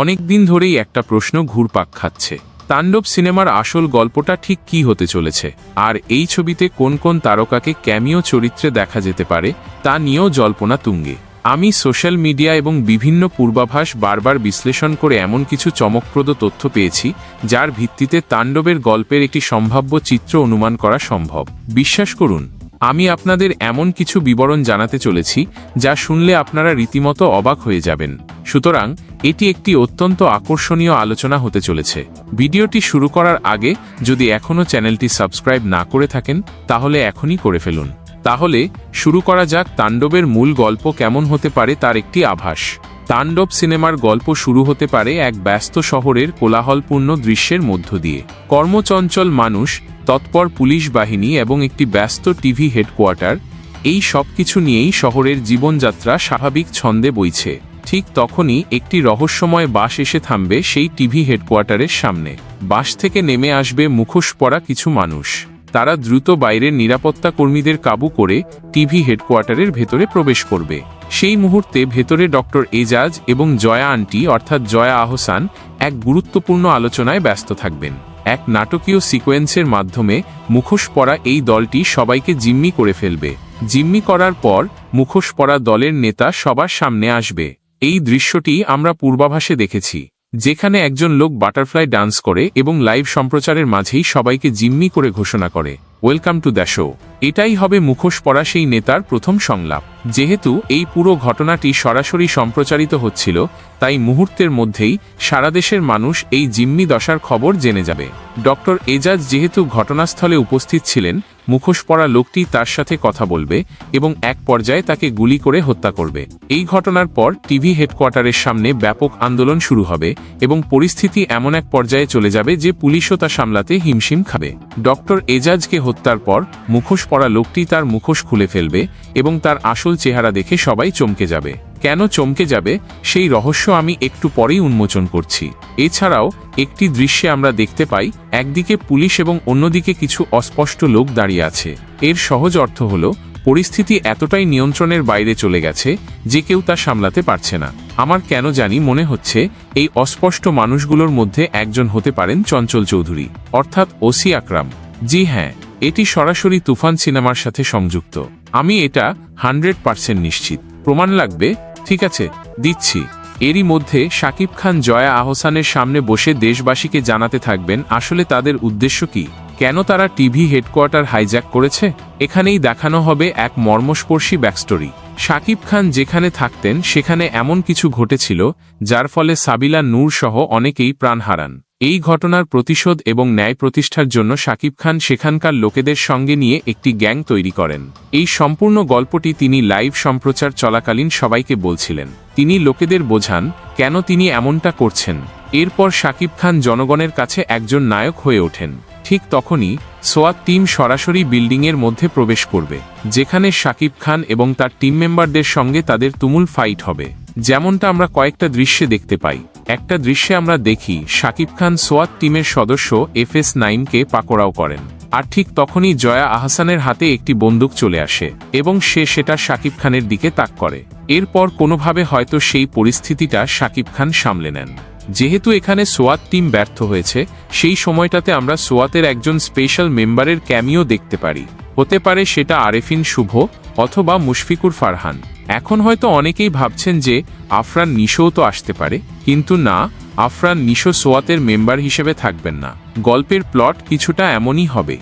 অনেক দিন ধরেই একটা প্রশ্ন ঘুরপাক খাচ্ছে। তাণ্ডব সিনেমার আসল গল্পটা ঠিক কি হতে চলেছে? আর এই ছবিতে কোন কোন তারকাকে ক্যামিও চরিত্রে দেখা যেতে পারে, তা নিয়েও জল্পনা তুঙ্গে। আমি সোশ্যাল মিডিয়া এবং বিভিন্ন পূর্বাভাস বারবার বিশ্লেষণ করে এমন কিছু চমকপ্রদ তথ্য পেয়েছি, যার ভিত্তিতে তাণ্ডবের গল্পের একটি সম্ভাব্য চিত্র অনুমান করা সম্ভব। বিশ্বাস করুন, আমি আপনাদের এমন কিছু বিবরণ জানাতে চলেছি, যা শুনলে আপনারা রীতিমতো অবাক হয়ে যাবেন। সুতরাং এটি একটি অত্যন্ত আকর্ষণীয় আলোচনা হতে চলেছে। ভিডিওটি শুরু করার আগে যদি এখনও চ্যানেলটি সাবস্ক্রাইব না করে থাকেন, তাহলে এখনই করে ফেলুন। তাহলে শুরু করা যাক তাণ্ডবের মূল গল্প কেমন হতে পারে তার একটি আভাস। তাণ্ডব সিনেমার গল্প শুরু হতে পারে এক ব্যস্ত শহরের কোলাহলপূর্ণ দৃশ্যের মধ্য দিয়ে। কর্মচঞ্চল মানুষ, তৎপর পুলিশ বাহিনী এবং একটি ব্যস্ত টিভি হেডকোয়ার্টার, এই সব কিছু নিয়েই শহরের জীবনযাত্রা স্বাভাবিক ছন্দে বইছে। ঠিক তখনই একটি রহস্যময় বাস এসে থামবে সেই টিভি হেডকোয়ার্টারের সামনে। বাস থেকে নেমে আসবে মুখোশ পরা কিছু মানুষ। তারা দ্রুত বাইরের নিরাপত্তা কর্মীদের কাবু করে টিভি হেডকোয়ার্টারের ভেতরে প্রবেশ করবে। সেই মুহূর্তে ভেতরে ডক্টর এজাজ এবং জয়া আন্টি অর্থাৎ জয়া আহসান এক গুরুত্বপূর্ণ আলোচনায় ব্যস্ত থাকবেন। এক নাটকীয় সিকোয়েন্সের মাধ্যমে মুখোশ পরা এই দলটি সবাইকে জিম্মি করে ফেলবে। জিম্মি করার পর মুখোশ পরা দলের নেতা সবার সামনে আসবে। এই দৃশ্যটি আমরা পূর্বাভাসে দেখেছি, যেখানে একজন লোক বাটারফ্লাই ডান্স করে এবং লাইভ সম্প্রচারের মাঝেই সবাইকে জিম্মি করে ঘোষণা করে। Welcome to the show. এটাই হবে মুখোশ পরা সেই নেতার প্রথম সংলাপ। যেহেতু এই পুরো ঘটনাটি সরাসরি সম্প্রচারিত হচ্ছিল, তাই মুহূর্তের মধ্যেই সারা দেশের মানুষ এই জিম্মি দশার খবর জেনে যাবে। ডক্টর এজাজ যেহেতু ঘটনাস্থলে উপস্থিত ছিলেন, মুখোশ পরা লোকটি তার সাথে কথা বলবে এবং এক পর্যায়ে তাকে গুলি করে হত্যা করবে। এই ঘটনার পর টিভি হেডকোয়ার্টারের সামনে ব্যাপক আন্দোলন শুরু হবে এবং পরিস্থিতি এমন এক পর্যায়ে চলে যাবে যে পুলিশও তা সামলাতে হিমশিম খাবে। ডক্টর এজাজকে হত্যার পর মুখোশ পরা লোকটি তার মুখোশ খুলে ফেলবে এবং তার আসল চেহারা দেখে সবাই চমকে যাবে। কেন চমকে যাবে? সেই রহস্য আমি একটু পরেই উন্মোচন করছি। এছাড়াও, একটি দৃশ্যে আমরা দেখতে পাই, একদিকে পুলিশ এবং অন্যদিকে কিছু অস্পষ্ট লোক দাঁড়িয়ে আছে। এর সহজ অর্থ হল, পরিস্থিতি এতটাই নিয়ন্ত্রণের বাইরে চলে গেছে যে কেউ তা সামলাতে পারছে না। আমার কেন জানি মনে হচ্ছে, এই অস্পষ্ট মানুষগুলোর মধ্যে একজন হতে পারেন চঞ্চল চৌধুরী, অর্থাৎ ওসি আকরাম। জি হ্যাঁ। এটি সরাসরি তুফান সিনেমার সাথে সংযুক্ত। আমি এটা হান্ড্রেড পার্সেন্ট নিশ্চিত। প্রমাণ লাগবে? ঠিক আছে, দিচ্ছি। এরই মধ্যে শাকিব খান, জয়া আহসানের সামনে বসে দেশবাসীকে জানাতে থাকবেন, আসলে তাদের উদ্দেশ্য কি? কেন তারা টিভি হেডকোয়ার্টার হাইজ্যাক করেছে? এখানেই দেখানো হবে এক মর্মস্পর্শী ব্যাকস্টোরি। শাকিব খান যেখানে থাকতেন, সেখানে এমন কিছু ঘটেছিল, যার ফলে সাবিলা নূর সহ অনেকেই প্রাণ হারান। এই ঘটনার প্রতিশোধ এবং ন্যায় প্রতিষ্ঠার জন্য শাকিব খান সেখানকার লোকেদের সঙ্গে নিয়ে একটি গ্যাং তৈরি করেন। এই সম্পূর্ণ গল্পটি তিনি লাইভ সম্প্রচার চলাকালীন সবাইকে বলছিলেন। তিনি লোকেদের বোঝান, কেন তিনি এমনটা করছেন। এরপর শাকিব খান জনগণের কাছে একজন নায়ক হয়ে ওঠেন। ঠিক তখনই সোয়াত টিম সরাসরি বিল্ডিংয়ের মধ্যে প্রবেশ করবে, যেখানে শাকিব খান এবং তার টিম মেম্বারদের সঙ্গে তাদের তুমুল ফাইট হবে। যেমনটা আমরা কয়েকটা দৃশ্যে দেখতে পাই। একটা দৃশ্যে আমরা দেখি শাকিব খান সোয়াত টিমের সদস্য এফ এস নাইনকে পাকড়াও করেন। আর ঠিক তখনই জয়া আহসানের হাতে একটি বন্দুক চলে আসে এবং সে সেটা শাকিব খানের দিকে তাক করে। এরপর কোনোভাবে হয়তো সেই পরিস্থিতিটা শাকিব খান সামলে নেন। যেহেতু এখানে সোয়াত টিম ব্যর্থ হয়েছে, সেই সময়টাতে আমরা সোয়াতের একজন স্পেশাল মেম্বারের ক্যামিও দেখতে পারি। হতে পারে সেটা আরেফিন শুভ অথবা মুশফিকুর ফারহান। এখন হয়তো অনেকেই ভাবছেন যে আফরান নিশোও তো আসতে পারে, কিন্তু না, আফরান নিশো সোয়াতের মেম্বার হিসেবে থাকবেন না। গল্পের প্লট কিছুটা এমনই হবে।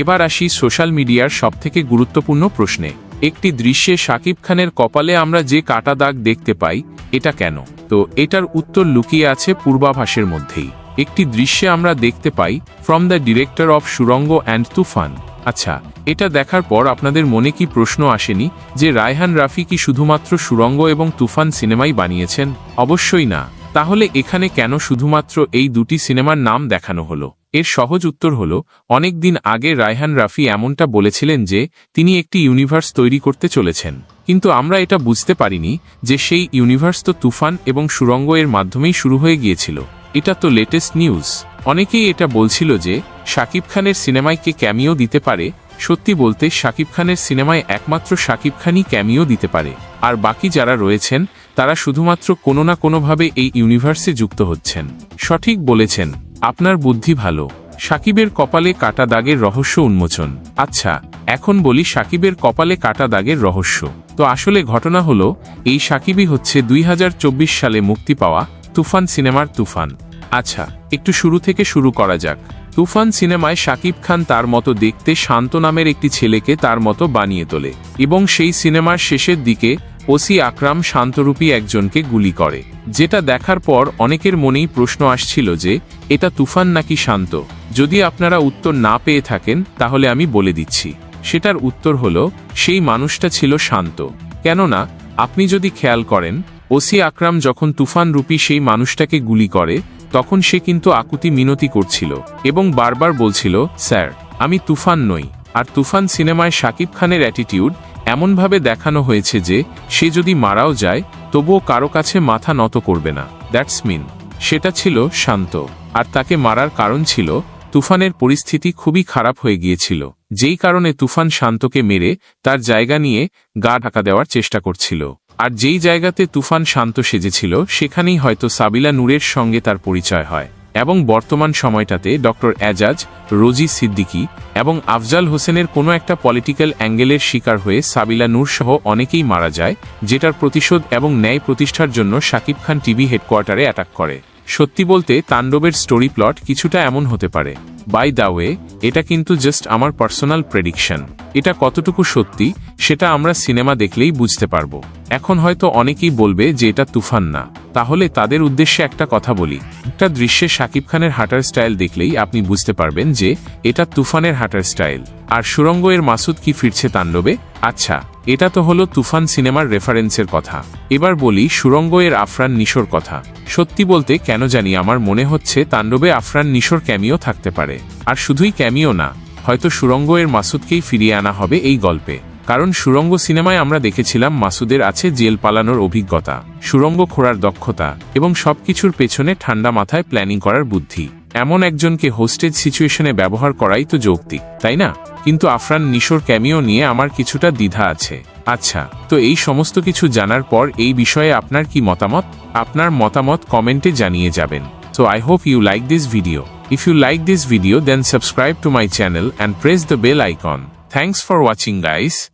এবার আসি সোশ্যাল মিডিয়ার সবথেকে গুরুত্বপূর্ণ প্রশ্নে। একটি দৃশ্যে শাকিব খানের কপালে আমরা যে কাটা দাগ দেখতে পাই, এটা কেন? তো এটার উত্তর লুকিয়ে আছে পূর্বাভাসের মধ্যেই। একটি দৃশ্যে আমরা দেখতে পাই from the director of Surongo and Toofan আচ্ছা এটা দেখার পর আপনাদের মনে কি প্রশ্ন আসেনি যে রায়হান রাফি কি শুধুমাত্র সুরঙ্গ এবং তুফান সিনেমাই বানিয়েছেন? অবশ্যই না। তাহলে এখানে কেন শুধুমাত্র এই দুটি সিনেমার নাম দেখানো হলো? এর সহজ উত্তর হল অনেক দিন আগে রায়হান রাফি এমনটা বলেছিলেন যে তিনি একটি ইউনিভার্স তৈরি করতে চলেছেন। কিন্তু আমরা এটা বুঝতে পারিনি যে সেই ইউনিভার্স তো তুফান এবং সুরঙ্গ এর মাধ্যমেই শুরু হয়ে গিয়েছিল। এটা তো লেটেস্ট নিউজ অনেকেই এটা বলছিল যে, শাকিব খানের সিনেমায় কে ক্যামিও দিতে পারে, সত্যি বলতে শাকিব খানের সিনেমায় একমাত্র শাকিব খানই ক্যামিও দিতে পারে। আর বাকি যারা রয়েছেন, তারা শুধুমাত্র কোনো না কোনোভাবে এই ইউনিভার্সে যুক্ত হচ্ছেন। সঠিক বলেছেন, আপনার বুদ্ধি ভালো। সাকিবের কপালে কাটা দাগের রহস্য উন্মোচন। আচ্ছা এখন বলি সাকিবের কপালে কাটা দাগের রহস্য। তো আসলে ঘটনা হলো, এই সাকিবই হচ্ছে দুই হাজার চব্বিশ সালে মুক্তি পাওয়া তুফান সিনেমার তুফান। আচ্ছা একটু শুরু থেকে শুরু করা যাক। তুফান সিনেমায় শাকিব খান তার মতো দেখতে শান্ত নামের একটি ছেলেকে তার মতো বানিয়ে তোলে এবং সেই সিনেমার শেষের দিকে ওসি আকরাম শান্তরূপী একজনকে গুলি করে, যেটা দেখার পর অনেকের মনেই প্রশ্ন আসছিল যে, এটা তুফান নাকি শান্ত? যদি আপনারা উত্তর না পেয়ে থাকেন, তাহলে আমি বলে দিচ্ছি। সেটার উত্তর হলো, সেই মানুষটা ছিল শান্ত। কেননা, আপনি যদি খেয়াল করেন, ওসি আকরাম যখন তুফান রূপী সেই মানুষটাকে গুলি করে তখন সে কিন্তু আকুতি মিনতি করছিল এবং বারবার বলছিল, স্যার, আমি তুফান নই। আর তুফান সিনেমায় শাকিব খানের অ্যাটিটিউড এমনভাবে দেখানো হয়েছে যে, সে যদি মারাও যায়, তবুও কারও কাছে মাথা নত করবে না। That's mean. সেটা ছিল শান্ত। আর তাকে মারার কারণ ছিল, তুফানের পরিস্থিতি খুবই খারাপ হয়ে গিয়েছিল। যেই কারণে তুফান শান্তকে মেরে তার জায়গা নিয়ে গা ঢাকা দেওয়ার চেষ্টা করছিল। আর যেই জায়গাতে তুফান শান্ত সেজেছিল, সেখানেই হয়তো সাবিলা নূরের সঙ্গে তার পরিচয় হয়। এবং বর্তমান সময়টাতে ডক্টর এজাজ, রোজি সিদ্দিকী এবং আফজাল হোসেনের কোনো একটা পলিটিক্যাল অ্যাঙ্গেলের শিকার হয়ে সাবিলা নূর সহ অনেকেই মারা যায়, যেটার প্রতিশোধ এবং ন্যায় প্রতিষ্ঠার জন্য শাকিব খান টিভি হেডকোয়ার্টারে অ্যাটাক করে। সত্যি বলতে, তাণ্ডবের স্টোরি প্লট কিছুটা এমন হতে পারে। বাই দা ওয়ে এটা কিন্তু জাস্ট আমার পার্সোনাল প্রেডিকশন এটা কতটুকু সত্যি, সেটা আমরা সিনেমা দেখলেই বুঝতে পারব। এখন হয়তো অনেকেই বলবে যে এটা তুফান না। তাহলে তাদের উদ্দেশ্যে একটা কথা বলি। একটা দৃশ্যে শাকিব খানের হাঁটার স্টাইল দেখলেই আপনি বুঝতে পারবেন যে এটা তুফানের হাঁটার স্টাইল। আর সুরঙ্গ এর মাসুদ কি ফিরছে তাণ্ডবে? আচ্ছা এটা তো হলো তুফান সিনেমার রেফারেন্সের কথা। এবার বলি সুরঙ্গ এর আফরান নিশোর কথা। সত্যি বলতে কেন জানি আমার মনে হচ্ছে তাণ্ডবে আফরান নিশোর ক্যামিও থাকতে পারে। আর শুধুই ক্যামিও না, হয়তো সুরঙ্গ এর মাসুদকেই ফিরিয়ে আনা হবে এই গল্পে। কারণ সুরঙ্গ সিনেমায় আমরা দেখেছিলাম মাসুদের আছে জেল পালানোর অভিজ্ঞতা, সুরঙ্গ খোঁড়ার দক্ষতা এবং সবকিছুর পেছনে ঠান্ডা মাথায় প্ল্যানিং করার বুদ্ধি। এমন একজনকে হোস্টেজ সিচুয়েশনে ব্যবহার করাই তো যৌক্তিক, তাই না? কিন্তু আফরান নিশোর ক্যামিও নিয়ে আমার কিছুটা দ্বিধা আছে। আচ্ছা তো এই সমস্ত কিছু জানার পর এই বিষয়ে আপনার কি মতামত? আপনার মতামত কমেন্টে জানিয়ে যাবেন। So I hope you like this video. If you like this video then subscribe to my channel and press the bell icon. Thanks for watching guys.